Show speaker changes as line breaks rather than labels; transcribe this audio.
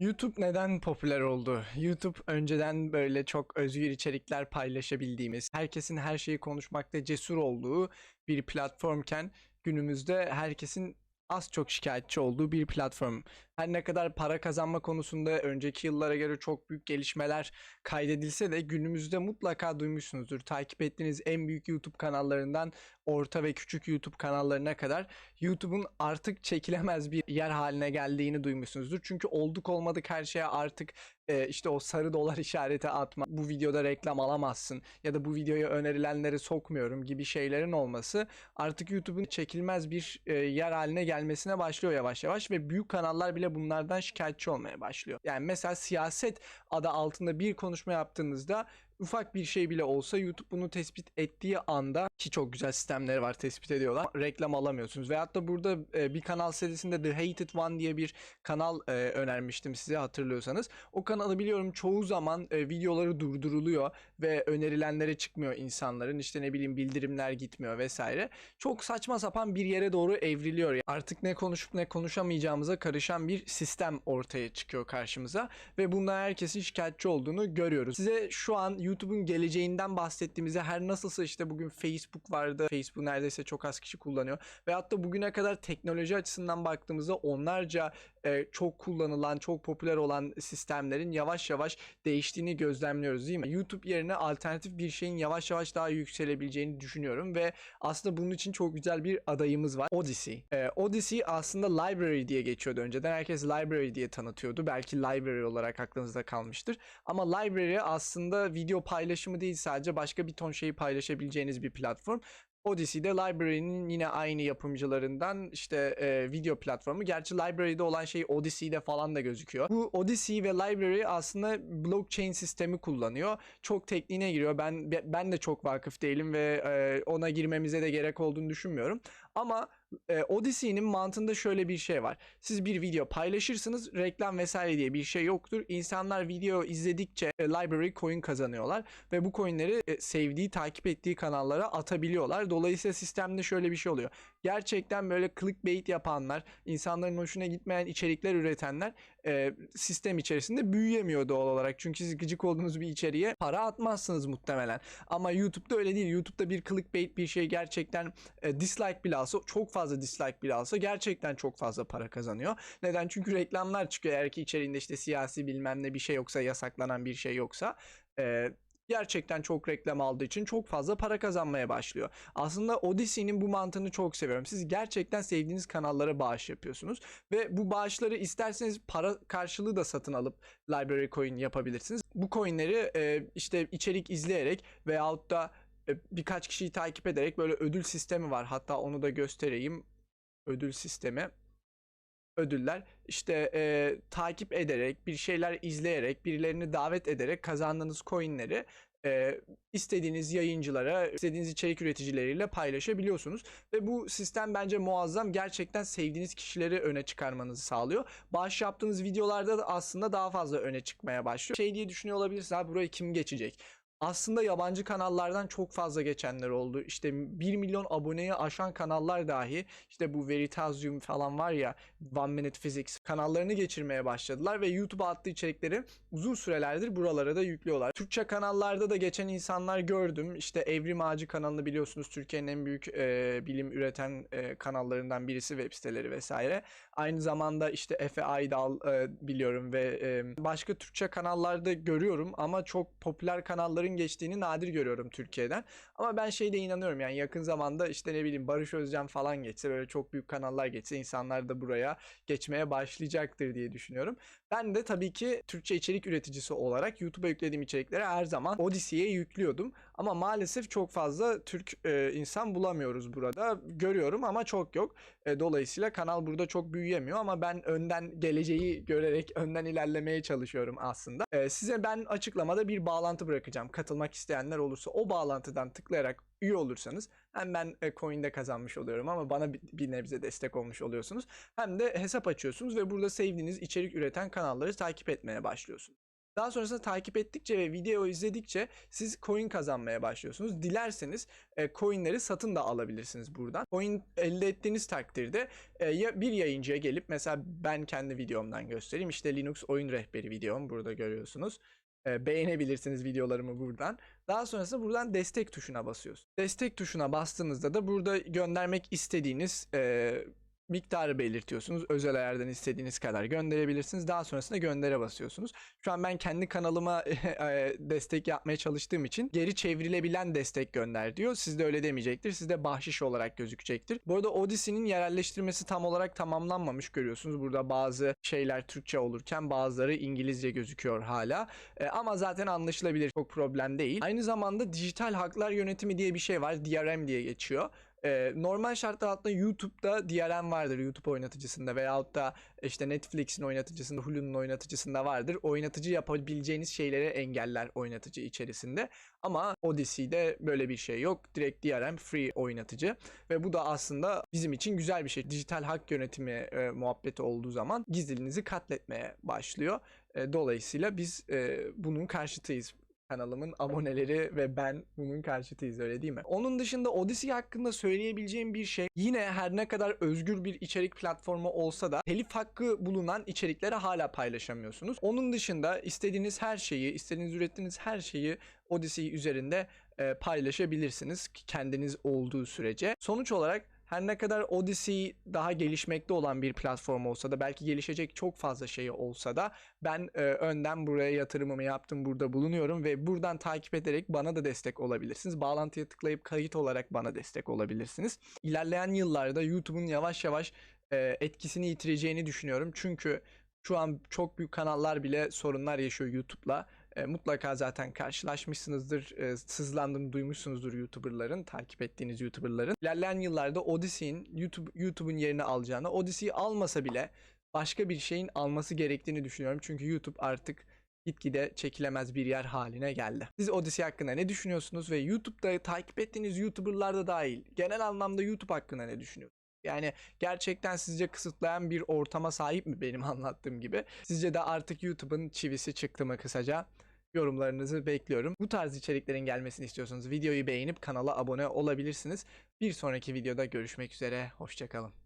YouTube neden popüler oldu? YouTube önceden böyle çok özgür içerikler paylaşabildiğimiz, herkesin her şeyi konuşmakta cesur olduğu bir platformken günümüzde herkesin az çok şikayetçi olduğu bir platform. Her ne kadar para kazanma konusunda önceki yıllara göre çok büyük gelişmeler kaydedilse de günümüzde mutlaka duymuşsunuzdur. Takip ettiğiniz en büyük YouTube kanallarından orta ve küçük YouTube kanallarına kadar YouTube'un artık çekilemez bir yer haline geldiğini duymuşsunuzdur. Çünkü olduk olmadık her şeye artık e, işte o sarı dolar işareti atma, bu videoda reklam alamazsın ya da bu videoya önerilenleri sokmuyorum gibi şeylerin olması artık YouTube'un çekilmez bir e, yer haline gelmesine başlıyor yavaş yavaş ve büyük kanallar bile bunlardan şikayetçi olmaya başlıyor. Yani mesela siyaset adı altında bir konuşma yaptığınızda ufak bir şey bile olsa YouTube bunu tespit ettiği anda ki çok güzel sistemleri var tespit ediyorlar. Reklam alamıyorsunuz. Veyahut da burada e, bir kanal serisinde The Hated One diye bir kanal e, önermiştim size hatırlıyorsanız. O kanalı biliyorum çoğu zaman e, videoları durduruluyor ve önerilenlere çıkmıyor insanların. İşte ne bileyim bildirimler gitmiyor vesaire. Çok saçma sapan bir yere doğru evriliyor. Artık ne konuşup ne konuşamayacağımıza karışan bir sistem ortaya çıkıyor karşımıza ve bundan herkesin şikayetçi olduğunu görüyoruz. Size şu an YouTube'un geleceğinden bahsettiğimizde her nasılsa işte bugün Facebook vardı. Facebook neredeyse çok az kişi kullanıyor. Veyahut da bugüne kadar teknoloji açısından baktığımızda onlarca e, çok kullanılan, çok popüler olan sistemlerin yavaş yavaş değiştiğini gözlemliyoruz değil mi? YouTube yerine alternatif bir şeyin yavaş yavaş daha yükselebileceğini düşünüyorum ve aslında bunun için çok güzel bir adayımız var. Odyssey. E, Odyssey aslında library diye geçiyordu önceden. Herkes library diye tanıtıyordu. Belki library olarak aklınızda kalmıştır. Ama library aslında video paylaşımı değil sadece başka bir ton şeyi paylaşabileceğiniz bir platform. Odyssey'de Library'nin yine aynı yapımcılarından işte e, video platformu. Gerçi Library'de olan şey Odyssey'de falan da gözüküyor. Bu Odyssey ve Library aslında blockchain sistemi kullanıyor. Çok tekniğine giriyor. Ben ben de çok vakıf değilim ve e, ona girmemize de gerek olduğunu düşünmüyorum. Ama e, Odyssey'nin mantığında şöyle bir şey var. Siz bir video paylaşırsınız, reklam vesaire diye bir şey yoktur. İnsanlar video izledikçe e, library coin kazanıyorlar ve bu coinleri e, sevdiği, takip ettiği kanallara atabiliyorlar. Dolayısıyla sistemde şöyle bir şey oluyor. Gerçekten böyle clickbait yapanlar, insanların hoşuna gitmeyen içerikler üretenler e, sistem içerisinde büyüyemiyor doğal olarak. Çünkü siz gıcık olduğunuz bir içeriğe para atmazsınız muhtemelen. Ama YouTube'da öyle değil. YouTube'da bir clickbait bir şey gerçekten e, dislike bile alsa, çok fazla dislike bile alsa gerçekten çok fazla para kazanıyor. Neden? Çünkü reklamlar çıkıyor. Eğer ki içeriğinde işte siyasi bilmem ne bir şey yoksa, yasaklanan bir şey yoksa. E, gerçekten çok reklam aldığı için çok fazla para kazanmaya başlıyor. Aslında Odyssey'nin bu mantığını çok seviyorum. Siz gerçekten sevdiğiniz kanallara bağış yapıyorsunuz ve bu bağışları isterseniz para karşılığı da satın alıp library coin yapabilirsiniz. Bu coinleri e, işte içerik izleyerek veyahut da e, birkaç kişiyi takip ederek böyle ödül sistemi var. Hatta onu da göstereyim. Ödül sistemi ödüller işte e, takip ederek bir şeyler izleyerek birilerini davet ederek kazandığınız coinleri e, istediğiniz yayıncılara istediğiniz içerik üreticileriyle paylaşabiliyorsunuz. Ve bu sistem bence muazzam gerçekten sevdiğiniz kişileri öne çıkarmanızı sağlıyor. Bağış yaptığınız videolarda da aslında daha fazla öne çıkmaya başlıyor. Şey diye düşünüyor olabilirsiniz abi burayı kim geçecek aslında yabancı kanallardan çok fazla geçenler oldu. İşte 1 milyon aboneye aşan kanallar dahi işte bu Veritasium falan var ya One Minute Physics kanallarını geçirmeye başladılar ve YouTube'a attığı içerikleri uzun sürelerdir buralara da yüklüyorlar. Türkçe kanallarda da geçen insanlar gördüm. İşte Evrim Ağacı kanalını biliyorsunuz Türkiye'nin en büyük e, bilim üreten e, kanallarından birisi web siteleri vesaire. Aynı zamanda işte Efe Aydal e, biliyorum ve e, başka Türkçe kanallarda görüyorum ama çok popüler kanalların geçtiğini nadir görüyorum Türkiye'den. Ama ben şeyde inanıyorum yani yakın zamanda işte ne bileyim Barış Özcan falan geçse böyle çok büyük kanallar geçse insanlar da buraya geçmeye başlayacaktır diye düşünüyorum. Ben de tabii ki Türkçe içerik üreticisi olarak YouTube'a yüklediğim içerikleri her zaman Odyssey'e yüklüyordum. Ama maalesef çok fazla Türk e, insan bulamıyoruz burada. Görüyorum ama çok yok. E, dolayısıyla kanal burada çok büyüyemiyor ama ben önden geleceği görerek önden ilerlemeye çalışıyorum aslında. E, size ben açıklamada bir bağlantı bırakacağım. Katılmak isteyenler olursa o bağlantıdan tıklayarak üye olursanız hem ben e, coin'de kazanmış oluyorum ama bana bir, bir nebze destek olmuş oluyorsunuz. Hem de hesap açıyorsunuz ve burada sevdiğiniz içerik üreten kanalları takip etmeye başlıyorsunuz. Daha sonrasında takip ettikçe ve video izledikçe siz coin kazanmaya başlıyorsunuz. Dilerseniz e, coinleri satın da alabilirsiniz buradan. Coin elde ettiğiniz takdirde e, ya bir yayıncıya gelip mesela ben kendi videomdan göstereyim. İşte Linux oyun rehberi videom burada görüyorsunuz. E, beğenebilirsiniz videolarımı buradan. Daha sonrasında buradan destek tuşuna basıyorsunuz. Destek tuşuna bastığınızda da burada göndermek istediğiniz e, miktarı belirtiyorsunuz. Özel ayardan istediğiniz kadar gönderebilirsiniz. Daha sonrasında göndere basıyorsunuz. Şu an ben kendi kanalıma e, destek yapmaya çalıştığım için geri çevrilebilen destek gönder diyor. Sizde öyle demeyecektir. Sizde bahşiş olarak gözükecektir. Bu arada Odyssey'nin yerelleştirmesi tam olarak tamamlanmamış görüyorsunuz. Burada bazı şeyler Türkçe olurken bazıları İngilizce gözüküyor hala. E, ama zaten anlaşılabilir. Çok problem değil. Aynı zamanda dijital haklar yönetimi diye bir şey var. DRM diye geçiyor. Ee, normal şartlar altında YouTube'da DRM vardır YouTube oynatıcısında veyahut da işte Netflix'in oynatıcısında, Hulu'nun oynatıcısında vardır. Oynatıcı yapabileceğiniz şeyleri engeller oynatıcı içerisinde. Ama Odyssey'de böyle bir şey yok. Direkt DRM free oynatıcı ve bu da aslında bizim için güzel bir şey. Dijital hak yönetimi e, muhabbeti olduğu zaman gizliliğinizi katletmeye başlıyor. E, dolayısıyla biz e, bunun karşıtıyız kanalımın aboneleri ve ben bunun karşıtıyız öyle değil mi? Onun dışında Odyssey hakkında söyleyebileceğim bir şey yine her ne kadar özgür bir içerik platformu olsa da telif hakkı bulunan içerikleri hala paylaşamıyorsunuz. Onun dışında istediğiniz her şeyi, istediğiniz ürettiğiniz her şeyi Odyssey üzerinde e, paylaşabilirsiniz kendiniz olduğu sürece. Sonuç olarak her ne kadar Odyssey daha gelişmekte olan bir platform olsa da belki gelişecek çok fazla şey olsa da ben e, önden buraya yatırımımı yaptım burada bulunuyorum ve buradan takip ederek bana da destek olabilirsiniz. Bağlantıya tıklayıp kayıt olarak bana destek olabilirsiniz. İlerleyen yıllarda YouTube'un yavaş yavaş e, etkisini yitireceğini düşünüyorum. Çünkü şu an çok büyük kanallar bile sorunlar yaşıyor YouTube'la. E, mutlaka zaten karşılaşmışsınızdır, e, sızlandığını duymuşsunuzdur YouTuber'ların, takip ettiğiniz YouTuber'ların. İlerleyen yıllarda Odyssey'in YouTube YouTube'un yerini alacağını, Odyssey'i almasa bile başka bir şeyin alması gerektiğini düşünüyorum. Çünkü YouTube artık gitgide çekilemez bir yer haline geldi. Siz Odyssey hakkında ne düşünüyorsunuz ve YouTube'da takip ettiğiniz YouTuber'lar da dahil genel anlamda YouTube hakkında ne düşünüyorsunuz? Yani gerçekten sizce kısıtlayan bir ortama sahip mi benim anlattığım gibi? Sizce de artık YouTube'un çivisi çıktı mı kısaca? Yorumlarınızı bekliyorum. Bu tarz içeriklerin gelmesini istiyorsanız videoyu beğenip kanala abone olabilirsiniz. Bir sonraki videoda görüşmek üzere. Hoşçakalın.